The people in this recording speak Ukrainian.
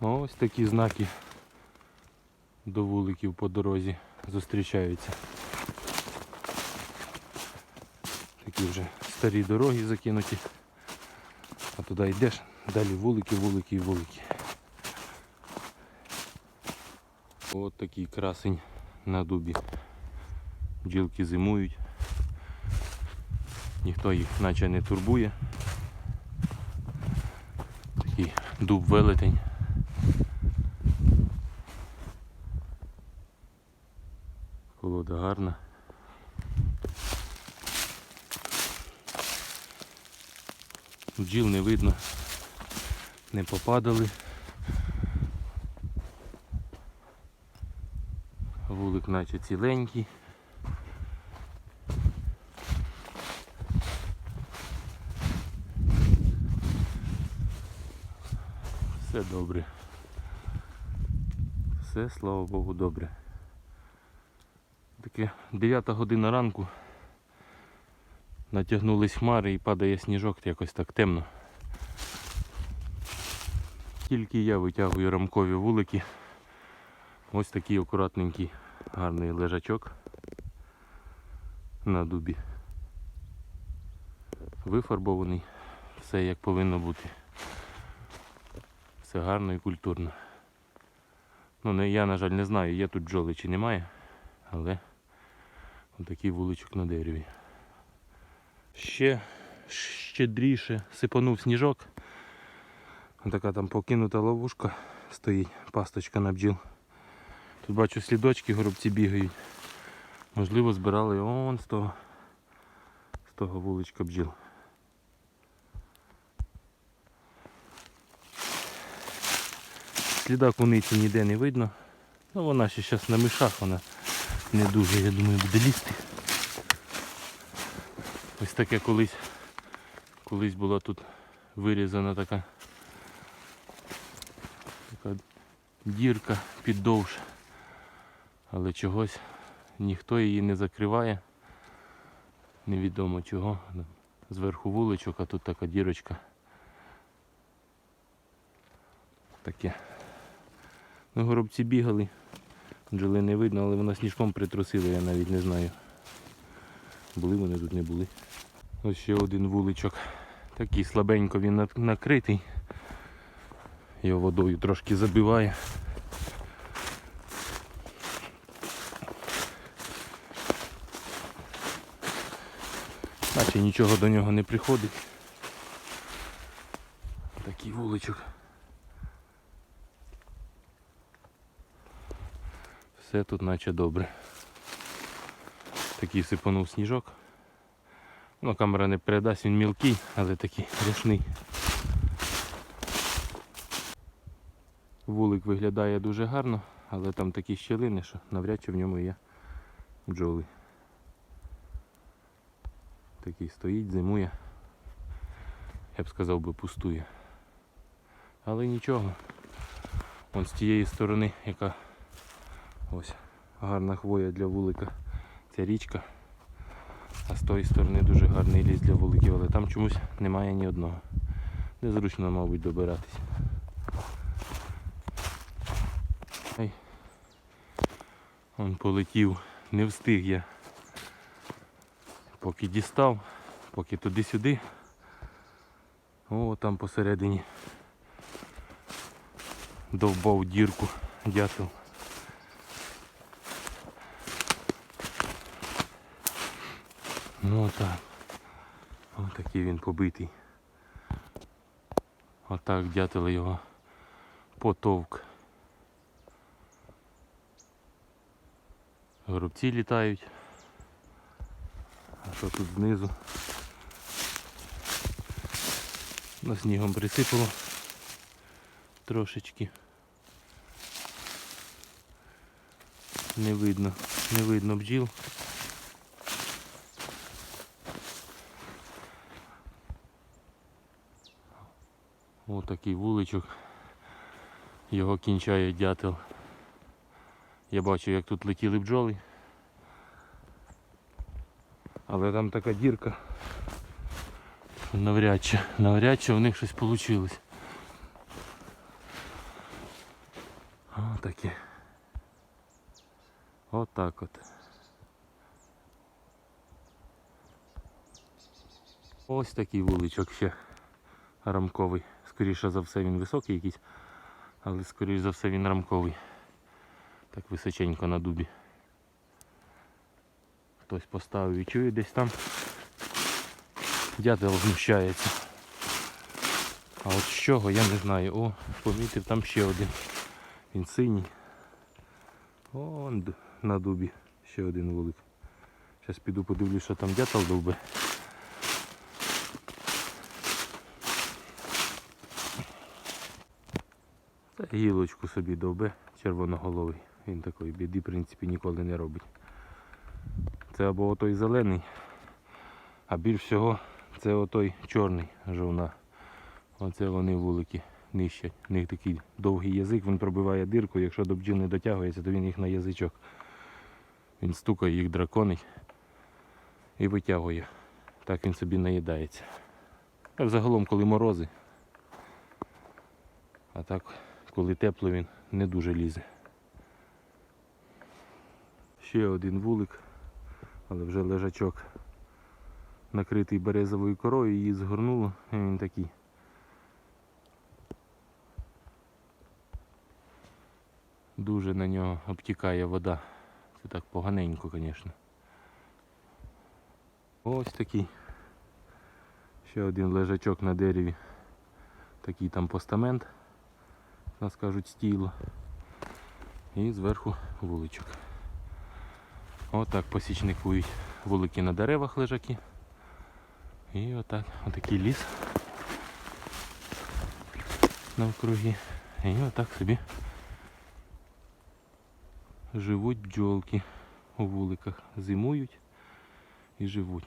Ось такі знаки до вуликів по дорозі зустрічаються. Такі вже старі дороги закинуті. А туди йдеш, далі вулики, вулики і вулики. От такий красень на дубі. Бджілки зимують. Ніхто їх наче не турбує. Такий дуб велетень. Колода гарна. Бджіл не видно, не попадали. Вулик наче ціленький. Все добре. Все, слава Богу, добре. Таке 9 година ранку. Натягнулись хмари і падає сніжок, якось так темно. Тільки я витягую рамкові вулики. Ось такий акуратненький гарний лежачок на дубі. Вифарбований, все як повинно бути. Все гарно і культурно. Ну, я, на жаль, не знаю, є тут бджоли чи немає, але отакий вуличок на дереві. Ще щедріше сипанув сніжок. Така там покинута ловушка стоїть, пасточка на бджіл. Тут бачу слідочки, горобці бігають. Можливо, збирали он з того, з того вуличка бджіл. Сліда куниці ніде не видно. Ну вона ще зараз на мишах, вона не дуже, я думаю, буде лізти. Ось таке колись, колись була тут вирізана така, така дірка піддовж. Але чогось ніхто її не закриває. Невідомо чого. Зверху вуличок, а тут така дірочка. Таке. Ну, горобці бігали. Бджоли не видно, але вона сніжком притрусила, я навіть не знаю. Були вони тут не були. Ось ще один вуличок. Такий слабенько він накритий. Його водою трошки забиває. Наче нічого до нього не приходить. Такий вуличок. Все тут наче добре. Такий сипанув сніжок. Ну, камера не передасть, він мілкий, але такий рясний. Вулик виглядає дуже гарно, але там такі щілини, що навряд чи в ньому є бджоли. Такий стоїть, зимує. Я б сказав би пустує. Але нічого. Ось з тієї сторони, яка ось гарна хвоя для вулика. Ця річка. А з тої сторони дуже гарний ліс для вуликів, але там чомусь немає ні одного. Незручно, мабуть, добиратись. Ай. Он полетів, не встиг я. Поки дістав, поки туди-сюди. О, там посередині довбав дірку дятел. Ну отак. Отакий він побитий. Отак дятел його потовк. Горобці літають. А що тут знизу? На снігом присипало трошечки. Не видно, не видно бджіл. Ось такий вуличок. Його кінчає дятел. Я бачу, як тут летіли бджоли. Але там така дірка. Навряд чи, навряд чи в них щось вийшло. Отакі. Отак от. Ось такий вуличок ще рамковий. Скоріше за все він високий якийсь, але скоріше за все він рамковий. Так височенько на дубі. Хтось поставив і чує десь там. Дятел знущається. А от з чого, я не знаю. О, помітив там ще один. Він синій. Д- на дубі ще один вулик. Зараз піду подивлюсь, що там дятел довбе. Гілочку собі довбе червоноголовий. Він такої біди, в принципі, ніколи не робить. Це або отой зелений, а більш всього це отой чорний жовна. Оце вони вулики нищать. У них такий довгий язик, він пробиває дирку, якщо до бджіл не дотягується, то він їх на язичок. Він стукає, їх драконить і витягує. Так він собі наїдається. А взагалом, коли морози. А так, коли тепло, він не дуже лізе. Ще один вулик, але вже лежачок накритий березовою корою, її згорнуло, і він такий. Дуже на нього обтікає вода. Це так поганенько, звісно. Ось такий. Ще один лежачок на дереві. Такий там постамент, нас кажуть, стіло. І зверху вуличок. Отак посічникують вулики на деревах лежаки. І отак, отакий ліс навкруги. І отак собі живуть бджолки у вуликах. Зимують і живуть.